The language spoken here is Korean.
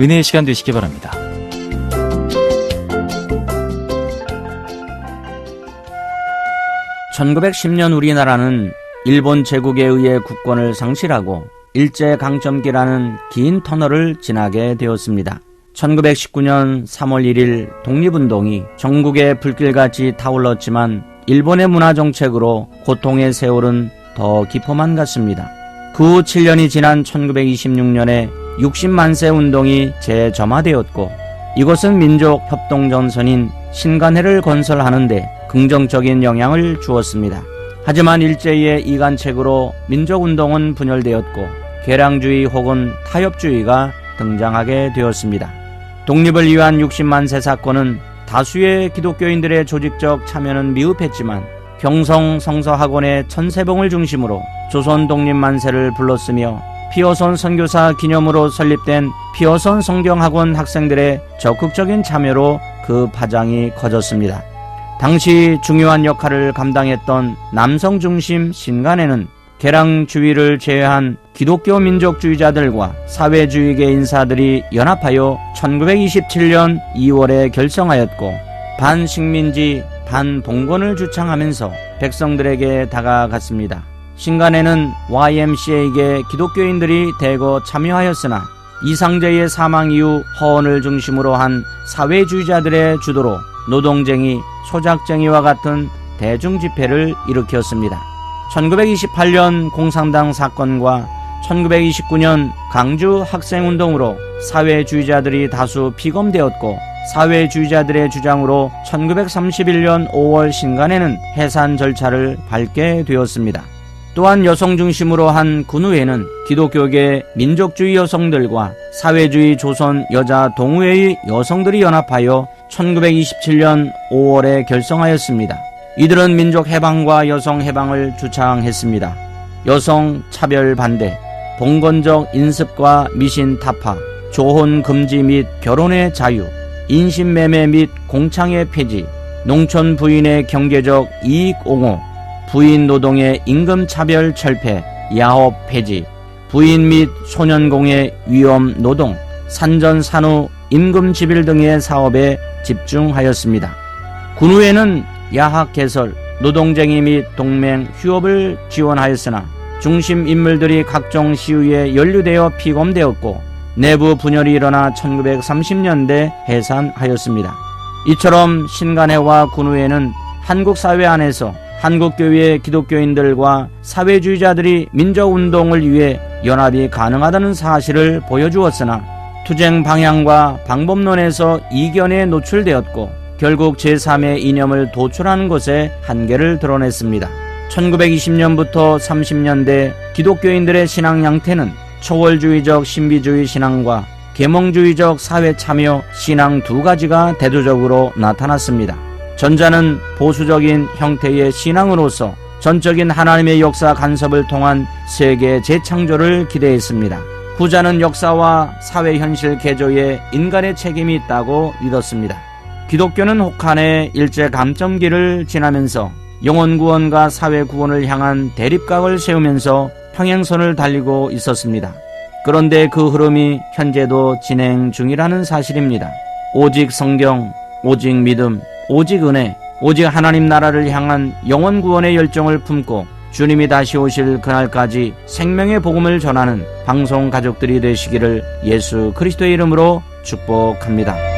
은혜의 시간 되시기 바랍니다. (1910년) 우리나라는 일본 제국에 의해 국권을 상실하고 일제 강점기라는 긴 터널을 지나게 되었습니다. 1919년 3월 1일 독립운동이 전국의 불길같이 타올랐지만 일본의 문화 정책으로 고통의 세월은 더 깊어만 갔습니다. 그 후 7년이 지난 1926년에 60만세 운동이 재점화되었고 이것은 민족 협동전선인 신간회를 건설하는데 긍정적인 영향을 주었습니다. 하지만 일제의 이간책으로 민족운동은 분열되었고 개량주의 혹은 타협주의가 등장하게 되었습니다. 독립을 위한 60만세 사건은 다수의 기독교인들의 조직적 참여는 미흡했지만 경성 성서학원의 천세봉을 중심으로 조선 독립만세를 불렀으며 피어선 선교사 기념으로 설립된 피어선 성경학원 학생들의 적극적인 참여로 그 파장이 커졌습니다. 당시 중요한 역할을 감당했던 남성 중심 신간에는 개랑 주의를 제외한 기독교 민족주의자들과 사회주의계 인사들이 연합하여 1927년 2월에 결성하였고 반식민지 반봉건을 주창하면서 백성들에게 다가갔습니다. 신간에는 YMCA에게 기독교인들이 대거 참여하였으나 이상제의 사망 이후 허언을 중심으로 한 사회주의자들의 주도로 노동쟁이, 소작쟁이와 같은 대중 집회를 일으켰습니다. 1928년 공산당 사건과 1929년 강주 학생운동으로 사회주의자들이 다수 피검되었고 사회주의자들의 주장으로 1931년 5월 신간에는 해산 절차를 밟게 되었습니다. 또한 여성 중심으로 한 군의회는 기독교계 민족주의 여성들과 사회주의 조선 여자 동의회의 여성들이 연합하여 1927년 5월에 결성하였습니다. 이들은 민족 해방과 여성 해방을 주창했습니다. 여성 차별 반대, 봉건적 인습과 미신 타파, 조혼 금지 및 결혼의 자유, 인신매매 및 공창의 폐지, 농촌 부인의 경제적 이익 옹호, 부인 노동의 임금 차별 철폐, 야업 폐지, 부인 및 소년공의 위험 노동, 산전 산후 임금 지빌 등의 사업에 집중하였습니다. 군의회는 야학 개설, 노동쟁이 및 동맹 휴업을 지원하였으나 중심 인물들이 각종 시위에 연루되어 피검되었고 내부 분열이 일어나 1930년대 해산하였습니다. 이처럼 신간회와 군의회는 한국 사회 안에서 한국교회의 기독교인들과 사회주의자들이 민족운동을 위해 연합이 가능하다는 사실을 보여주었으나 투쟁 방향과 방법론에서 이견에 노출되었고 결국 제3의 이념을 도출하는 것에 한계를 드러냈습니다. 1920년부터 30년대 기독교인들의 신앙 양태는 초월주의적 신비주의 신앙과 계몽주의적 사회 참여 신앙 두 가지가 대조적으로 나타났습니다. 전자는 보수적인 형태의 신앙으로서 전적인 하나님의 역사 간섭을 통한 세계 재창조를 기대했습니다. 후자는 역사와 사회 현실 개조에 인간의 책임이 있다고 믿었습니다. 기독교는 혹한의 일제 감점기를 지나면서 영혼 구원과 사회 구원을 향한 대립각을 세우면서 평행선을 달리고 있었습니다. 그런데 그 흐름이 현재도 진행 중이라는 사실입니다. 오직 성경, 오직 믿음, 오직 은혜, 오직 하나님 나라를 향한 영원 구원의 열정을 품고 주님이 다시 오실 그날까지 생명의 복음을 전하는 방송 가족들이 되시기를 예수 그리스도의 이름으로 축복합니다.